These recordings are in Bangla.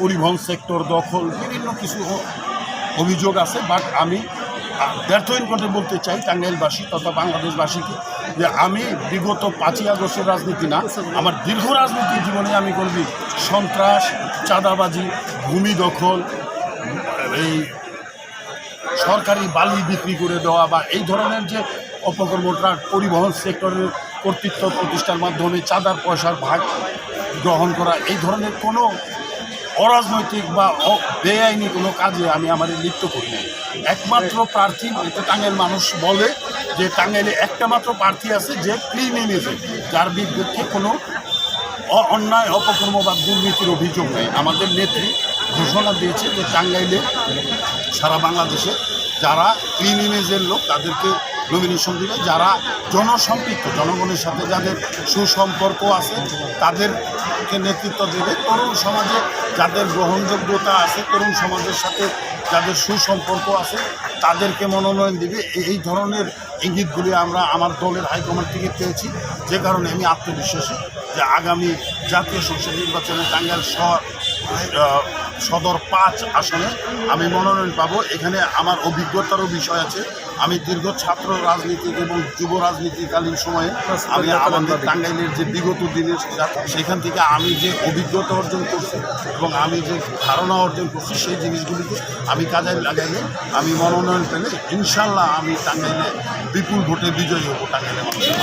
পরিবহন সেক্টর দখল, বিভিন্ন কিছু অভিযোগ আছে বাট আমি ব্যর্থহীন করে বলতে চাই টাঙ্গাইলবাসী তথা বাংলাদেশবাসীকে যে আমি বিগত পাঁচই আগস্টের রাজনীতি না, আমার দীর্ঘ রাজনীতি জীবনে আমি করবি সন্ত্রাস, চাঁদাবাজি, ভূমি দখল, এই সরকারি বালি বিক্রি করে দেওয়া বা এই ধরনের যে অপকর্মটা পরিবহন সেক্টরের কর্তৃত্ব প্রতিষ্ঠার মাধ্যমে চাঁদার পয়সার ভাগ গ্রহণ করা, এই ধরনের কোনো অরাজনৈতিক বা বেআইনি কোনো কাজে আমি আমার লিপ্ত করি নাই। একমাত্র প্রার্থী এটা টাঙ্গাইল মানুষ বলে যে টাঙ্গাইলে একটা মাত্র প্রার্থী আছে যে ক্লিন ইমেজে যার বিরুদ্ধে কোনো অন্যায়, অপকর্ম বা দুর্নীতির অভিযোগ নেই। আমাদের নেত্রী ঘোষণা দিয়েছে যে টাঙ্গাইলে সারা বাংলাদেশে যারা ক্লিন ইমেজের লোক, তাদেরকে নমিনেশন দিবে যারা জনসম্পৃক্ত, জনগণের সাথে যাদের সুসম্পর্ক আছে, তাদেরকে নেতৃত্ব দেবে। তরুণ সমাজে যাদের গ্রহণযোগ্যতা আছে, তরুণ সমাজের সাথে যাদের সুসম্পর্ক আছে, তাদেরকে মনোনয়ন দিবে। এই- ধরনের ইঙ্গিতগুলি আমরা আমার দলের হাইকমান্ড থেকে পেয়েছি। যে কারণে আমি আত্মবিশ্বাসী যে আগামী জাতীয় সংসদ নির্বাচনে টাঙ্গাইল শহর সদর পাঁচ আসনে আমি মনোনয়ন পাবো। এখানে আমার অভিজ্ঞতারও বিষয় আছে। আমি দীর্ঘ ছাত্র রাজনীতি এবং যুব রাজনীতিকালীন সময়ে আমি আমাদের টাঙ্গাইলের যে বিগত দিনের সেখান থেকে আমি যে অভিজ্ঞতা অর্জন করছি এবং আমি যে ধারণা অর্জন করছি সেই জিনিসগুলিকে আমি কাজে লাগাইলে আমি মনোনয়ন পেলে ইনশাল্লাহ আমি টাঙ্গাইলে বিপুল ভোটে বিজয়ী হব টাঙ্গাইলে মানুষের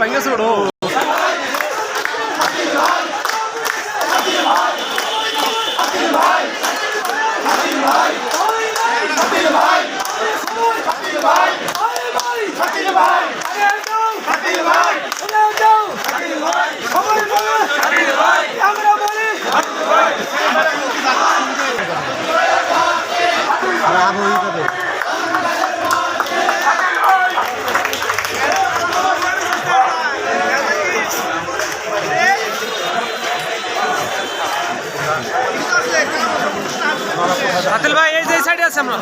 ഭയങ്കര സുഖടോ আদিল ভাই এই যে সাইডে আছে আমরা